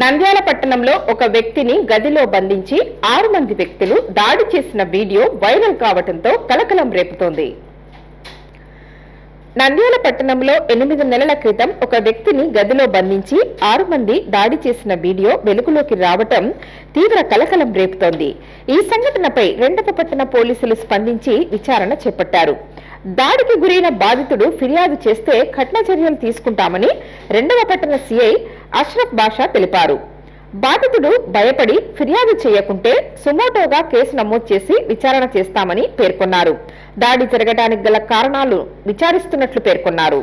నంద్యాల పట్టణంలో ఒక వ్యక్తిని గదిలో బంధించి ఆరు మంది వ్యక్తులు దాడి చేసిన వీడియో వైరల్ కావడంతో కలకలం రేపుతోంది. నంద్యాల పట్టణంలో ఎనిమిది నెలల క్రితం ఒక వ్యక్తిని గదిలో బంధించి ఆరు మంది దాడి చేసిన వీడియో వెలుగులోకి రావటం తీవ్ర కలకలం రేపుతోంది. ఈ సంఘటనపై రెండవ పట్టణ పోలీసులు స్పందించి విచారణ చేపట్టారు. దాడికి గురైన బాధితుడు ఫిర్యాదు చేస్తే కఠిన చర్యలు తీసుకుంటామని రెండవ పట్టణ సిఐ అష్రఫ్ బాషా తెలిపారు. బాధితుడు భయపడి ఫిర్యాదు చేయకుంటే సుమోటోగా కేసు నమోదు చేసి విచారణ చేస్తామని పేర్కొన్నారు. దాడి జరగడానికి గల కారణాలు విచారిస్తున్నట్లు పేర్కొన్నారు.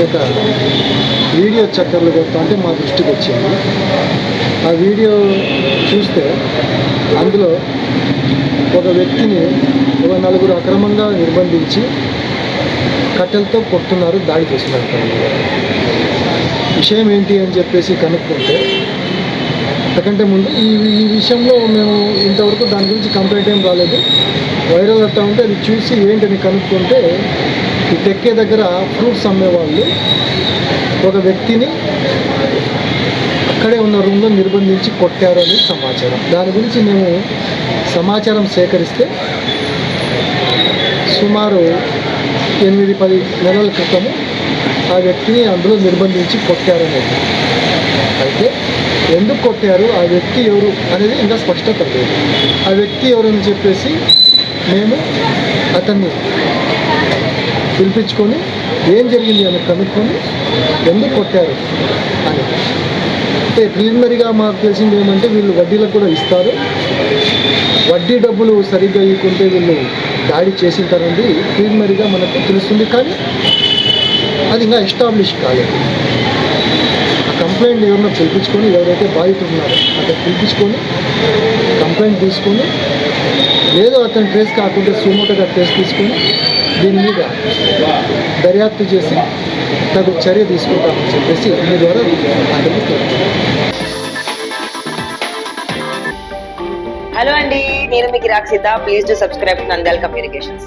ఒక వీడియో చక్కర్లు కొడతా మా దృష్టికి వచ్చింది. ఆ వీడియో చూస్తే అందులో ఒక వ్యక్తిని ఒక నలుగురు అక్రమంగా నిర్బంధించి కట్టెలతో కొట్టున్నారు దాడి చేస్తున్నారు. విషయం ఏంటి అని చెప్పేసి కనుక్కుంటే ఎందుకంటే ముందు ఈ ఈ విషయంలో మేము ఇంతవరకు దాని గురించి కంప్లైంట్ ఏం రాలేదు. వైరల్ అవుతా ఉంటే అది చూసి ఏంటని కనుక్కుంటే ఈ టెక్కే దగ్గర ఫ్రూట్స్ అమ్మేవాళ్ళు. ఒక వ్యక్తిని అక్కడే ఉన్న రూమ్లో నిర్బంధించి కొట్టారు అనేది సమాచారం. దాని గురించి మేము సమాచారం సేకరిస్తే సుమారు ఎనిమిది పది నెలల క్రితము ఆ వ్యక్తిని అందులో నిర్బంధించి కొట్టారు అనేది అయితే ఎందుకు కొట్టారు? ఆ వ్యక్తి ఎవరు అనేది ఇంకా స్పష్టత లేదు. ఆ వ్యక్తి ఎవరని చెప్పేసి మేము అతన్ని పిలిపించుకొని ఏం జరిగింది అని కనుక్కొని ఎందుకు కొట్టారు? అని అంటే ప్రిలిమినరీగా మాకు తెలిసింది ఏమంటే వీళ్ళు వడ్డీలకు కూడా ఇస్తారు. వడ్డీ డబ్బులు సరిగ్గా ఇవ్వకుంటే వీళ్ళు దాడి చేసింటారండి. ప్రిలిమినరీగా మనకు తెలుస్తుంది కానీ అది ఇంకా ఎస్టాబ్లిష్ కాలేదు. ఆ కంప్లైంట్ ఎవరినో పిలిపించుకొని ఎవరైతే బాధితులు ఉన్నారో అతను పిలిపించుకొని కంప్లైంట్ తీసుకొని లేదు అతను ట్రేస్ కాకుండా సుమోటోగా ట్రేస్ తీసుకొని దీని మీద దర్యాప్తు చేసి తగు చర్య తీసుకుంటామని చెప్పేసి మీ ద్వారా అతన్ని హలో అండి నేను మీకు Rakshita. Please to subscribe Nandal communications